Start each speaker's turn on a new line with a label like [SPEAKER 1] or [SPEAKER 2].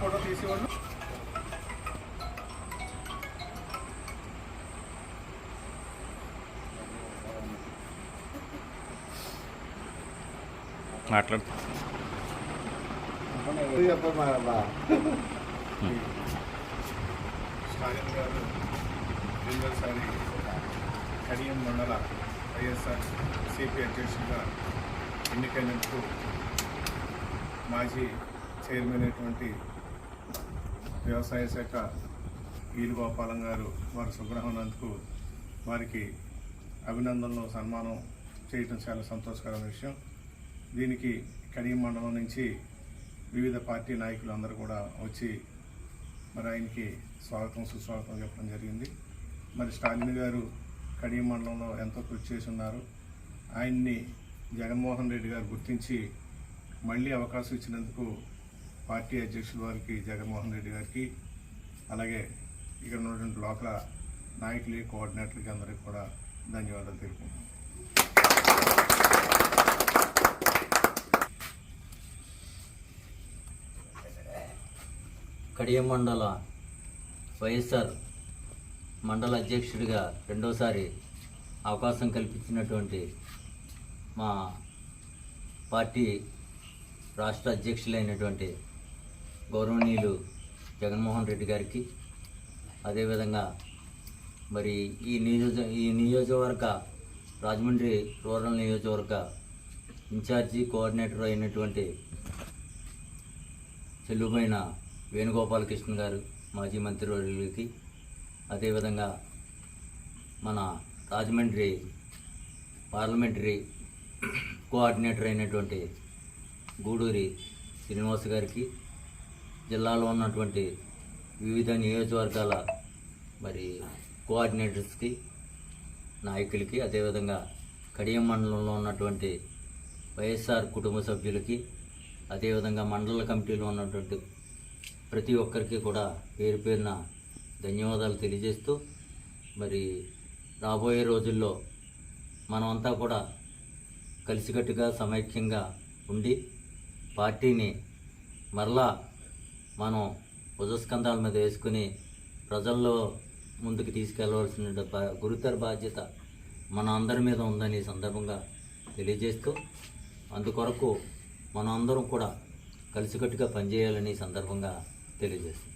[SPEAKER 1] Photo తీసేవాళ్ళు
[SPEAKER 2] మాట్లాడు
[SPEAKER 3] కడియం మండల వైఎస్ఆర్ సిపి అధ్యక్షుడిగా ఎన్నికైనందుకు మాజీ చైర్మన్ అయినటువంటి వ్యవసాయ శాఖ వీలుగోపాలం గారు వారి సుగ్రహణందుకు వారికి అభినందనలు సన్మానం చేయటం చాలా సంతోషకరమైన విషయం. దీనికి కడియం మండలం నుంచి వివిధ పార్టీ నాయకులు అందరూ కూడా వచ్చి మరి ఆయనకి స్వాగతం సుస్వాగతం చెప్పడం జరిగింది. మరి స్టాలిన్ గారు కడియం మండలంలో ఎంతో కృషి చేసి ఉన్నారు. ఆయన్ని జగన్మోహన్ రెడ్డి గారు గుర్తించి మళ్ళీ అవకాశం ఇచ్చినందుకు పార్టీ అధ్యక్షుల వారికి జగన్మోహన్ రెడ్డి గారికి అలాగే ఇక్కడ ఉన్నటువంటి లోకల నాయకులు కోఆర్డినేటర్లకి అందరికీ కూడా ధన్యవాదాలు తెలుపుకుంటున్నాను
[SPEAKER 4] కడియం మండల వైఎస్ఆర్ మండల అధ్యక్షుడిగా రెండోసారి అవకాశం కల్పించినటువంటి మా పార్టీ రాష్ట్ర అధ్యక్షులైనటువంటి గౌరవనీయులు జగన్మోహన్ రెడ్డి గారికి. అదేవిధంగా మరి ఈ నియోజ ఈ నియోజకవర్గ రాజమండ్రి రూరల్ నియోజకవర్గ ఇన్ఛార్జి కోఆర్డినేటర్ అయినటువంటి చెల్లుబైన వేణుగోపాలకృష్ణ గారు మాజీ మంత్రివర్యులకి అదేవిధంగా మన రాజమండ్రి పార్లమెంటరీ కోఆర్డినేటర్ అయినటువంటి గూడూరి శ్రీనివాస్ గారికి జిల్లాలో ఉన్నటువంటి వివిధ నియోజకవర్గాల మరి కోఆర్డినేటర్స్కి నాయకులకి అదేవిధంగా కడియం మండలంలో ఉన్నటువంటి వైఎస్ఆర్ కుటుంబ సభ్యులకి అదేవిధంగా మండల కమిటీలో ఉన్నటువంటి ప్రతి ఒక్కరికి కూడా పేరు పేరున ధన్యవాదాలు తెలియజేస్తూ మరి రాబోయే రోజుల్లో మనమంతా కూడా కలిసికట్టుగా సమైక్యంగా ఉండి పార్టీని మరలా మనం భుజస్కంధాల మీద వేసుకుని ప్రజల్లో ముందుకు తీసుకెళ్ళవలసిన గురుతర బాధ్యత మన అందరి మీద ఉందని సందర్భంగా తెలియజేస్తూ అందుకొరకు మనం అందరం కూడా కలిసికట్టుగా పనిచేయాలని సందర్భంగా తెలియజేస్తుంది